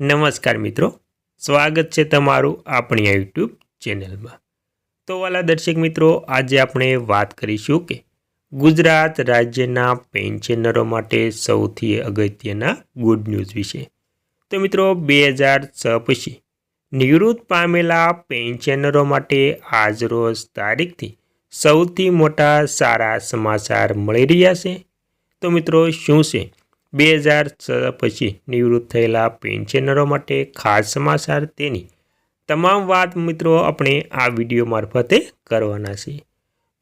નમસ્કાર મિત્રો, સ્વાગત છે તમારું આપણી આ યુટ્યુબ ચેનલમાં. તો વાલા દર્શક મિત્રો, આજે આપણે વાત કરીશું કે ગુજરાત રાજ્યના પેન્શનરો માટે સૌથી અગત્યના ગુડ ન્યૂઝ વિશે. તો મિત્રો, બે હજાર છ પછી નિવૃત્ત પામેલા પેન્શનરો માટે આજરોજ તારીખથી સૌથી મોટા સારા સમાચાર મળી રહ્યા છે. તો મિત્રો, શું છે? બે હજાર ચૌદ પછી નિવૃત્ત થયેલા પેન્શનરો માટે ખાસ સમાચાર તેની. તમામ વાત મિત્રો આપણે આ વીડિયો મારફતે કરવાના છીએ.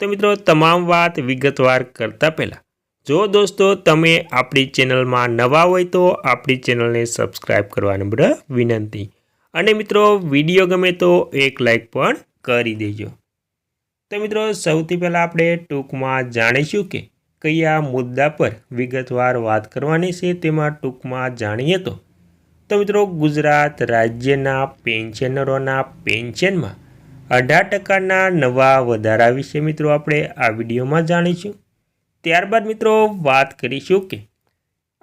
તો મિત્રો, તમામ વાત વિગતવાર કરતાં પહેલાં, જો દોસ્તો તમે આપણી ચેનલમાં નવા હોય તો આપણી ચેનલને સબસ્ક્રાઈબ કરવાની બધા વિનંતી. અને મિત્રો વીડિયો ગમે તો એક લાઈક પણ કરી દેજો. તો મિત્રો, સૌથી પહેલાં આપણે ટૂંકમાં જાણીશું કે કયા મુદ્દા પર વિગતવાર વાત કરવાની છે તેમાં ટૂંકમાં જાણીએ તો. તો મિત્રો, ગુજરાત રાજ્યના પેન્શનરોના પેન્શનમાં અઢાર ટકાના નવા વધારા વિશે મિત્રો આપણે આ વિડીયોમાં જાણીશું. ત્યારબાદ મિત્રો, વાત કરીશું કે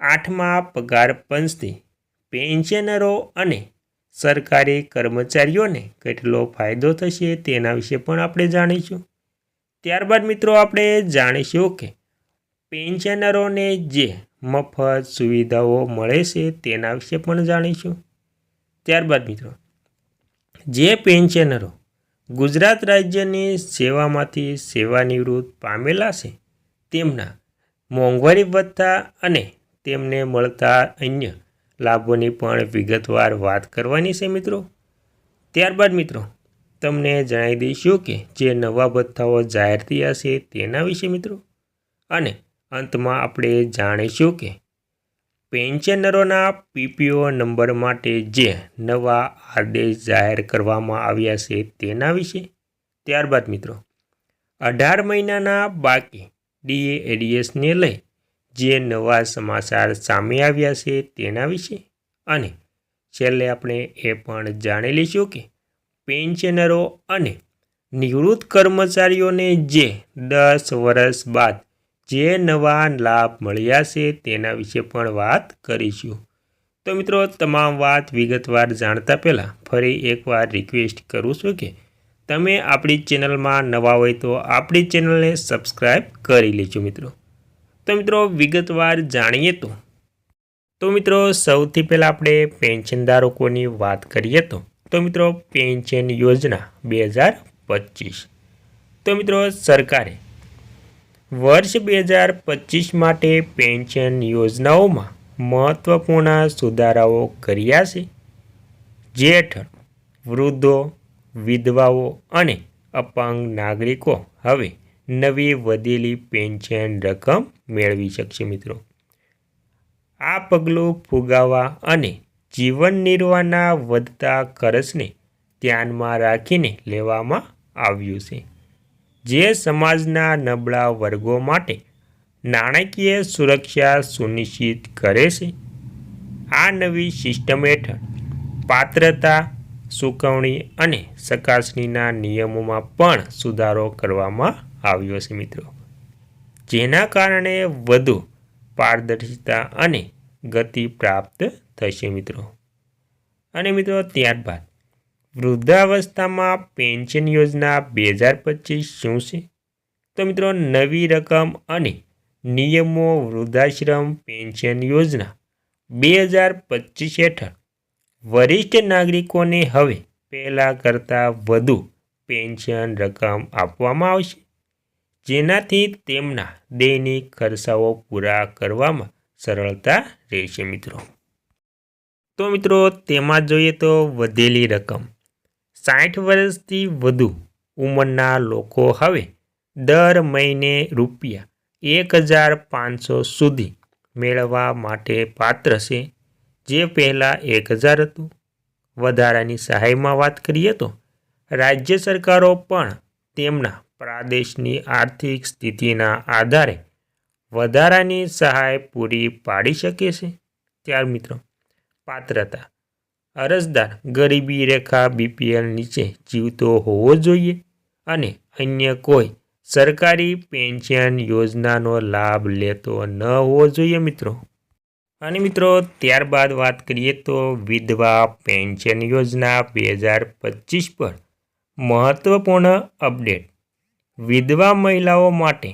આઠમા પગાર પંચથી પેન્શનરો અને સરકારી કર્મચારીઓને કેટલો ફાયદો થશે તેના વિશે પણ આપણે જાણીશું. ત્યારબાદ મિત્રો, આપણે જાણીશું કે પેન્શનરોને જે મફત સુવિધાઓ મળે છે તેના વિશે પણ જાણીશું. ત્યારબાદ મિત્રો, જે પેન્શનરો ગુજરાત રાજ્યની સેવામાંથી સેવાનિવૃત્ત પામેલા છે, તેમના મોંઘવારી ભથ્થા અને તેમને મળતા અન્ય લાભોની પણ વિગતવાર વાત કરવાની છે મિત્રો. ત્યારબાદ મિત્રો, તમને જણાવી દઈશું કે જે નવા ભથ્થાઓ જાહેર થયા છે તેના વિશે મિત્રો. અને અંતમાં આપણે જાણીશું કે પેન્શનરોના પીપીઓ નંબર માટે જે નવા આદેશ જાહેર કરવામાં આવ્યા છે તેના વિશે. ત્યારબાદ મિત્રો, અઢાર મહિનાના બાકી ડીએ એડીએસને લઈ જે નવા સમાચાર સામે આવ્યા છે તેના વિશે. અને છેલ્લે આપણે એ પણ જાણી લઈશું કે પેન્શનરો અને નિવૃત્ત કર્મચારીઓને જે દસ વર્ષ બાદ જે નવા લાભ મળ્યા છે તેના વિશે પણ વાત કરીશું. તો મિત્રો, તમામ વાત વિગતવાર જાણતા પહેલાં ફરી એકવાર રિક્વેસ્ટ કરું છું કે તમે આપણી ચેનલમાં નવા હોય તો આપણી ચેનલને સબસ્ક્રાઈબ કરી લેજો મિત્રો. તો મિત્રો, વિગતવાર જાણીએ તો. તો મિત્રો, સૌથી પહેલાં આપણે પેન્શનધારકોની વાત કરીએ તો. તો મિત્રો, પેન્શન યોજના બે હજાર પચીસ. તો મિત્રો, સરકારે વર્ષ બે હજાર પચીસ માટે પેન્શન યોજનાઓમાં મહત્ત્વપૂર્ણ સુધારાઓ કર્યા છે. જે હેઠળ વૃદ્ધો, વિધવાઓ અને અપાંગ નાગરિકો હવે નવી વધેલી પેન્શન રકમ મેળવી શકશે મિત્રો. આ પગલું ફુગાવા અને જીવન નિર્વાહના વધતા ખર્ચને ધ્યાનમાં રાખીને લેવામાં આવ્યું છે. જે સમાજના નબળા વર્ગો માટે નાણાકીય સુરક્ષા સુનિશ્ચિત કરે છે. આ નવી સિસ્ટમ હેઠળ પાત્રતા ચૂકવણી અને ચકાસણીના નિયમોમાં પણ સુધારો કરવામાં આવ્યો છે મિત્રો. જેના કારણે વધુ પારદર્શિતા અને ગતિ પ્રાપ્ત થશે મિત્રો. અને મિત્રો ત્યારબાદ વૃદ્ધાવસ્થામાં પેન્શન યોજના બે હજાર પચીસ શું છે? તો મિત્રો, નવી રકમ અને નિયમો વૃદ્ધાશ્રમ પેન્શન યોજના બે હજાર પચીસ હેઠળ વરિષ્ઠ નાગરિકોને હવે પહેલાં કરતાં વધુ પેન્શન રકમ આપવામાં આવશે. જેનાથી તેમના દૈનિક ખર્ચાઓ પૂરા કરવામાં સરળતા રહેશે મિત્રો. તો મિત્રો, તેમાં જોઈએ તો વધેલી રકમ સાઠ વર્ષથી વધુ ઉંમરના લોકો હવે દર મહિને રૂપિયા એક હજાર પાંચસો સુધી મેળવવા માટે પાત્ર છે. જે પહેલાં એક હજાર હતું. વધારાની સહાયમાં વાત કરીએ તો રાજ્ય સરકારો પણ તેમના પ્રદેશની આર્થિક સ્થિતિના આધારે વધારાની સહાય પૂરી પાડી શકે છે. ત્યાર મિત્રો, પાત્રતા. અરજદાર ગરીબી રેખા બીપીએલ નીચે જીવતો હોવો જોઈએ અને અન્ય કોઈ સરકારી પેન્શન યોજનાનો લાભ લેતો ન હોવો જોઈએ મિત્રો. અને મિત્રો, ત્યારબાદ વાત કરીએ તો વિધવા પેન્શન યોજના બે હજાર પચીસ પર મહત્ત્વપૂર્ણ અપડેટ. વિધવા મહિલાઓ માટે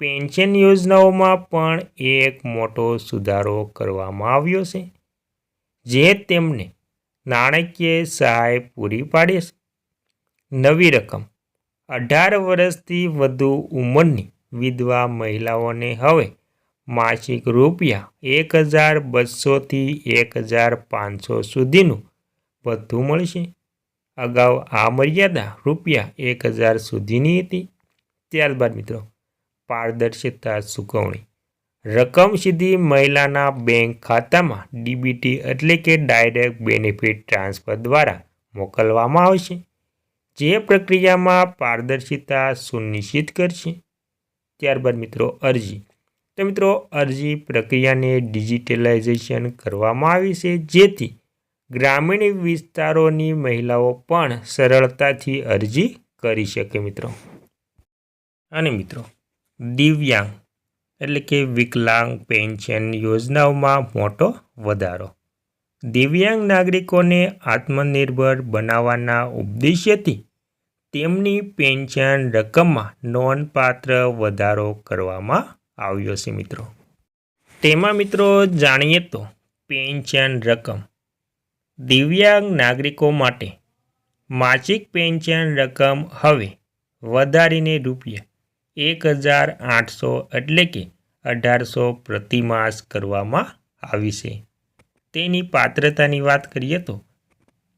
પેન્શન યોજનાઓમાં પણ એક મોટો સુધારો કરવામાં આવ્યો છે, જે તેમને નાણાકીય સહાય પૂરી પાડે છે. નવી રકમ. અઢાર વર્ષથી વધુ ઉંમરની વિધવા મહિલાઓને હવે માસિક રૂપિયા એક હજાર બસોથી એક હજાર પાંચસો સુધીનું ભથ્થું મળશે. અગાઉ આ મર્યાદા રૂપિયા એક હજાર સુધીની હતી. ત્યારબાદ મિત્રો, પારદર્શિતા ચૂકવણી રકમ સીધી મહિલાના બેંક ખાતામાં ડીબીટી એટલે કે ડાયરેક્ટ બેનિફિટ ટ્રાન્સફર દ્વારા મોકલવામાં આવશે, જે પ્રક્રિયામાં પારદર્શિતા સુનિશ્ચિત કરશે. ત્યારબાદ મિત્રો અરજી. તો મિત્રો અરજી પ્રક્રિયાને ડિજિટલાઇઝેશન કરવામાં આવી છે, જેથી ગ્રામીણ વિસ્તારોની મહિલાઓ પણ સરળતાથી અરજી કરી શકે મિત્રો. અને મિત્રો દિવ્યાંગ એટલે કે વિકલાંગ પેન્શન યોજનાઓમાં મોટો વધારો. દિવ્યાંગ નાગરિકોને આત્મનિર્ભર બનાવવાના ઉદ્દેશ્યથી તેમની પેન્શન રકમમાં નોંધપાત્ર વધારો કરવામાં આવ્યો છે મિત્રો. તેમાં મિત્રો જાણીએ તો પેન્શન રકમ દિવ્યાંગ નાગરિકો માટે માસિક પેન્શન રકમ હવે વધારીને રૂપિયા એક હજાર આઠસો એટલે કે અઢારસો પ્રતિમાસ કરવામાં આવી છે. તેની પાત્રતાની વાત કરીએ તો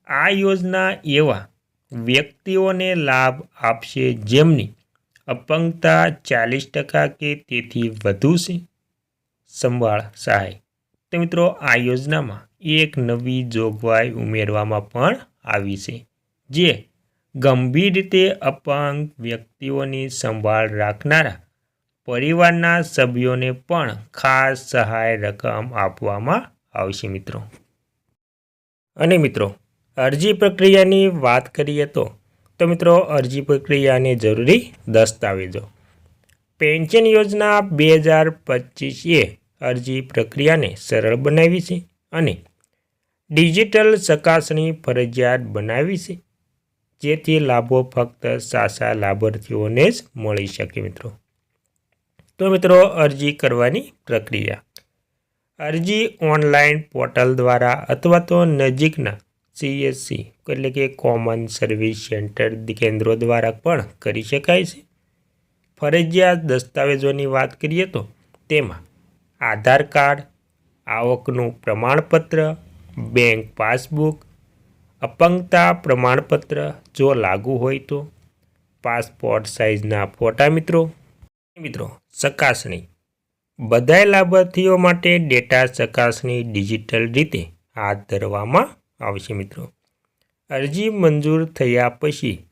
આ યોજના એવા વ્યક્તિઓને લાભ આપશે જેમની અપંગતા ચાલીસ ટકા કે તેથી વધુ છે. સંભાળ સહાય. તો મિત્રો, આ યોજનામાં એક નવી જોગવાઈ ઉમેરવામાં પણ આવી છે, જે ગંભીર રીતે અપંગ વ્યક્તિઓની સંભાળ રાખનારા પરિવારના સભ્યોને પણ ખાસ સહાય રકમ આપવામાં આવશે, મિત્રો. અને મિત્રો, અરજી પ્રક્રિયાની વાત કરીએ તો તો મિત્રો, અરજી પ્રક્રિયાને જરૂરી દસ્તાવેજો. પેન્શન યોજના બે હજાર પચીસએ અરજી પ્રક્રિયાને સરળ બનાવી છે અને ડિજિટલ ચકાસણી ફરજિયાત બનાવી છે. જેથી લાભો ફક્ત સાચા લાભાર્થીઓને જ મળી શકે મિત્રો. તો મિત્રો, અરજી કરવાની પ્રક્રિયા. અરજી ઓનલાઈન પોર્ટલ દ્વારા અથવા તો નજીકના સીએસસી એટલે કે કોમન સર્વિસ સેન્ટર કેન્દ્રો દ્વારા પણ કરી શકાય છે. ફરજિયાત દસ્તાવેજોની વાત કરીએ તો તેમાં આધાર કાર્ડ, આવકનું પ્રમાણપત્ર, બેંક પાસબુક અપંગતા પ્રમાણપત્ર જો લાગુ હોય તો? પાસપોર્ટ સાઇઝના ફોટા મિત્રો? મિત્રો, ચકાસણી. બધાય લાભાર્થીઓ માટે ડેટા ચકાસણી ડિજિટલ રીતે હાથ ધરવામાં આવશે મિત્રો. અરજી મંજૂર થયા પછી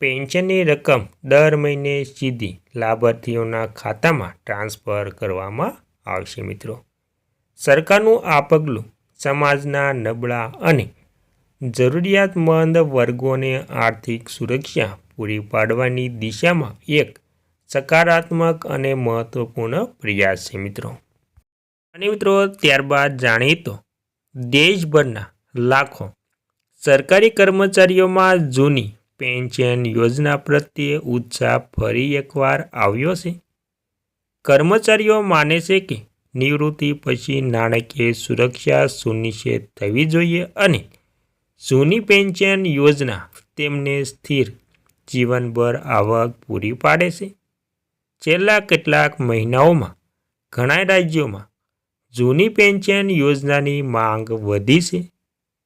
પેન્શનની રકમ દર મહિને સીધી લાભાર્થીઓના ખાતામાં ટ્રાન્સફર કરવામાં આવશે મિત્રો. સરકારનું આ પગલું સમાજના નબળા અને જરૂરિયાતમંદ વર્ગોને આર્થિક સુરક્ષા પૂરી પાડવાની દિશામાં એક સકારાત્મક અને મહત્વપૂર્ણ પ્રયાસ છે મિત્રો. અને મિત્રો, ત્યારબાદ જાણીએ તો દેશભરના લાખો સરકારી કર્મચારીઓમાં જૂની પેન્શન યોજના પ્રત્યે ઉત્સાહ ફરી એકવાર આવ્યો છે. કર્મચારીઓ માને છે કે નિવૃત્તિ પછી નાણાકીય સુરક્ષા સુનિશ્ચિત થવી જોઈએ અને જૂની પેન્શન યોજના તેમને સ્થિર જીવનભર આવક પૂરી પાડે છે. છેલ્લા કેટલાક મહિનાઓમાં ઘણા રાજ્યોમાં જૂની પેન્શન યોજનાની માંગ વધી છે.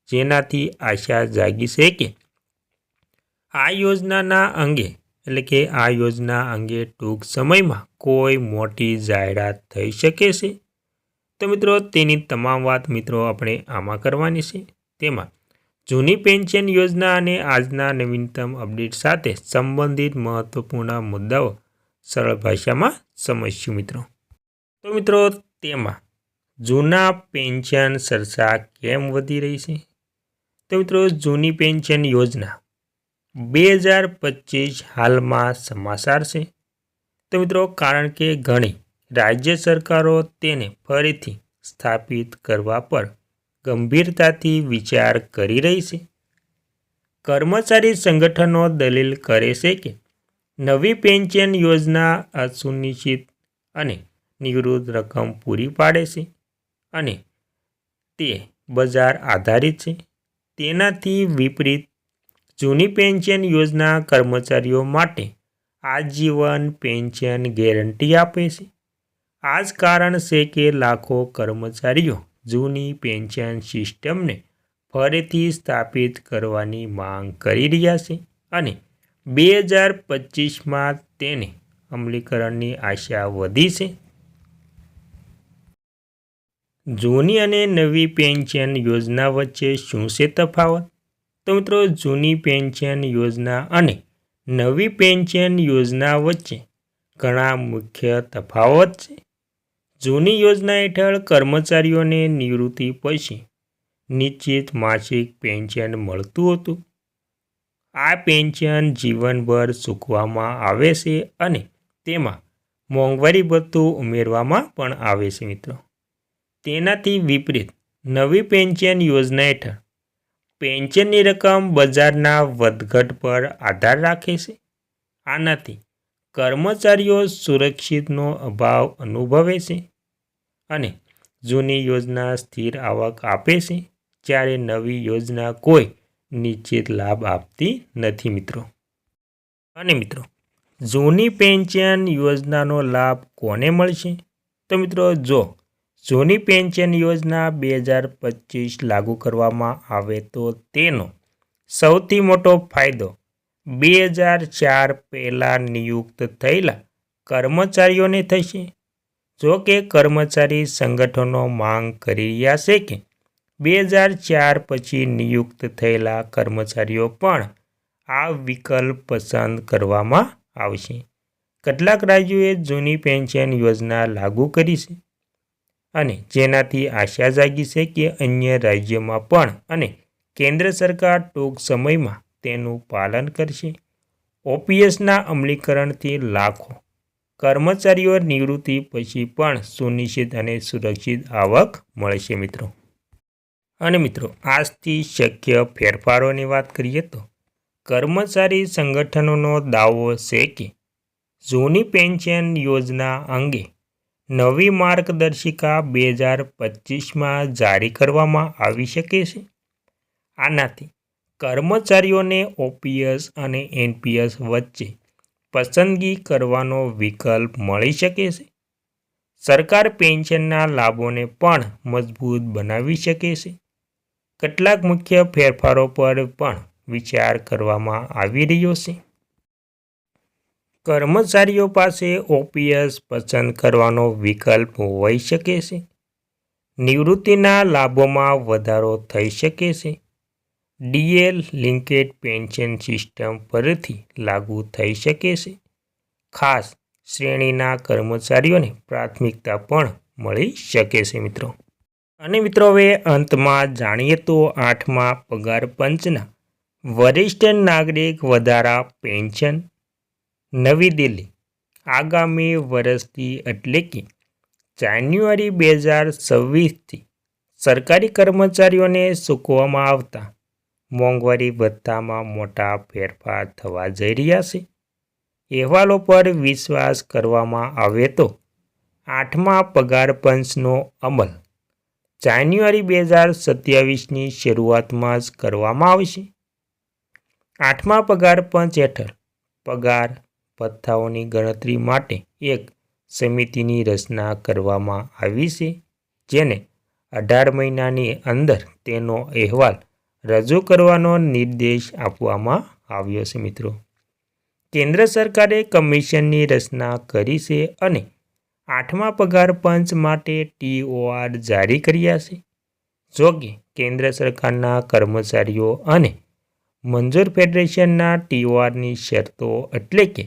જેનાથી આશા જાગી છે કે આ યોજનાના અંગે, એટલે કે આ યોજના અંગે ટૂંક સમયમાં કોઈ મોટી જાહેરાત થઈ શકે છે. તો મિત્રો, તેની તમામ વાત મિત્રો આપણે આમાં કરવાની છે. તેમાં જૂની પેન્શન યોજના અને આજના નવીનતમ અપડેટ સાથે સંબંધિત મહત્વપૂર્ણ મુદ્દાઓ સરળ ભાષામાં સમજશું મિત્રો. તો મિત્રો, તેમાં જૂના પેન્શન ચર્ચા કેમ વધી રહી છે? તો મિત્રો, જૂની પેન્શન યોજના બે હજાર પચીસ હાલમાં સમાચાર છે. તો મિત્રો, કારણ કે ઘણી રાજ્ય સરકારો તેને ફરીથી સ્થાપિત કરવા પર ગંભીરતાથી વિચાર કરી રહી છે. કર્મચારી સંગઠનો દલીલ કરે છે કે નવી પેન્શન યોજના અસુનિશ્ચિત અને નિવૃત્ત રકમ પૂરી પાડે છે અને તે બજાર આધારિત છે. તેનાથી વિપરીત જૂની પેન્શન યોજના કર્મચારીઓ માટે આજીવન પેન્શન ગેરંટી આપે છે. આ જ કારણ છે કે લાખો કર્મચારીઓ જૂની પેન્શન સિસ્ટમને ફરીથી સ્થાપિત કરવાની માંગ કરી રહ્યા છે અને બે હજાર પચીસમાં તેને અમલીકરણની આશા વધી છે. જૂની અને નવી પેન્શન યોજના વચ્ચે શું છે તફાવત? તો મિત્રો, જૂની પેન્શન યોજના અને નવી પેન્શન યોજના વચ્ચે ઘણા મુખ્ય તફાવત છે. જૂની યોજના હેઠળ કર્મચારીઓને નિવૃત્તિ પછી નિશ્ચિત માસિક પેન્શન મળતું હતું. આ પેન્શન જીવનભર ચૂકવામાં આવે છે અને તેમાં મોંઘવારી ભથ્થું ઉમેરવામાં પણ આવે છે મિત્રો. તેનાથી વિપરીત નવી પેન્શન યોજના હેઠળ પેન્શનની રકમ બજારના વધઘટ પર આધાર રાખે છે. આનાથી કર્મચારીઓ સુરક્ષિતનો અભાવ અનુભવે છે. અને જૂની યોજના સ્થિર આવક આપે છે, જ્યારે નવી યોજના કોઈ નિશ્ચિત લાભ આપતી નથી મિત્રો. અને મિત્રો, જૂની પેન્શન યોજનાનો લાભ કોને મળશે? તો મિત્રો, જો જૂની પેન્શન યોજના બે હજાર પચીસ લાગુ કરવામાં આવે તો તેનો સૌથી મોટો ફાયદો બે હજાર ચાર પહેલાં નિયુક્ત થયેલા કર્મચારીઓને થશે. જો કે કર્મચારી સંગઠનો માંગ કરી રહ્યા છે કે બે હજાર ચાર પછી નિયુક્ત થયેલા કર્મચારીઓ પણ આ વિકલ્પ પસંદ કરવામાં આવશે. કેટલાક રાજ્યોએ જૂની પેન્શન યોજના લાગુ કરી છે અને જેનાથી આશા જાગી છે કે અન્ય રાજ્યોમાં પણ અને કેન્દ્ર સરકાર ટૂંક સમયમાં તેનું પાલન કરશે. ઓપીએસના અમલીકરણથી લાખો કર્મચારીઓ નિવૃત્તિ પછી પણ સુનિશ્ચિત અને સુરક્ષિત આવક મળશે મિત્રો. અને મિત્રો, આજથી શક્ય ફેરફારોની વાત કરીએ તો, કર્મચારી સંગઠનોનો દાવો છે કે, જૂની પેન્શન યોજના અંગે નવી માર્ગદર્શિકા બે હજાર પચીસમાં જારી કરવામાં આવી શકે છે. આનાથી કર્મચારીઓને ઓપીએસ અને એનપીએસ વચ્ચે પસંદગી કરવાનો વિકલ્પ મળી શકે છે. સરકાર પેન્શનના લાભોને પણ મજબૂત બનાવી શકે છે. કેટલાક મુખ્ય ફેરફારો પર પણ વિચાર કરવામાં આવી રહ્યો છે. કર્મચારીઓ પાસે ઓપીએસ પસંદ કરવાનો વિકલ્પ હોઈ શકે છે. નિવૃત્તિના લાભોમાં વધારો થઈ શકે છે. ડીએલ લિંકેડ પેન્શન સિસ્ટમ ફરીથી લાગુ થઈ શકે છે. ખાસ શ્રેણીના કર્મચારીઓને પ્રાથમિકતા પણ મળી શકે છે મિત્રો. અને મિત્રો હવે અંતમાં જાણીએ તો આઠમા પગાર પંચના વરિષ્ઠ નાગરિક વધારા પેન્શન. નવી દિલ્હી, આગામી વર્ષથી એટલે કે જાન્યુઆરી બે હજાર છવ્વીસથી સરકારી કર્મચારીઓને ચૂકવવામાં આવતા મોંઘવારી ભથ્થામાં મોટા ફેરફાર થવા જઈ રહ્યા છે. અહેવાલો પર વિશ્વાસ કરવામાં આવે તો આઠમા પગાર પંચનો અમલ જાન્યુઆરી બે હજાર સત્યાવીસની શરૂઆતમાં જ કરવામાં આવશે. આઠમા પગાર પંચ હેઠળ પગાર ભથ્થાઓની ગણતરી માટે એક સમિતિની રચના કરવામાં આવી છે, જેને અઢાર મહિનાની અંદર તેનો અહેવાલ રજૂ કરવાનો નિર્દેશ આપવામાં આવ્યો છે મિત્રો. કેન્દ્ર સરકારે કમિશનની રચના કરી છે અને આઠમા પગાર પંચ માટે ટીઓઆર જારી કર્યા છે. જોકે કેન્દ્ર સરકારના કર્મચારીઓ અને મંજૂર ફેડરેશનના ટીઓઆરની શરતો એટલે કે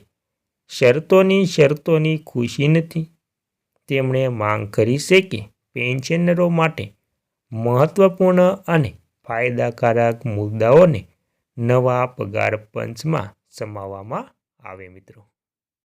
શરતોની શરતોની ખુશી નથી. તેમણે માંગ કરી છે કે પેન્શનરો માટે મહત્વપૂર્ણ અને ફાયદાકારક મુદ્દાઓને નવા પગાર પંચમાં સમાવવામાં આવે મિત્રો.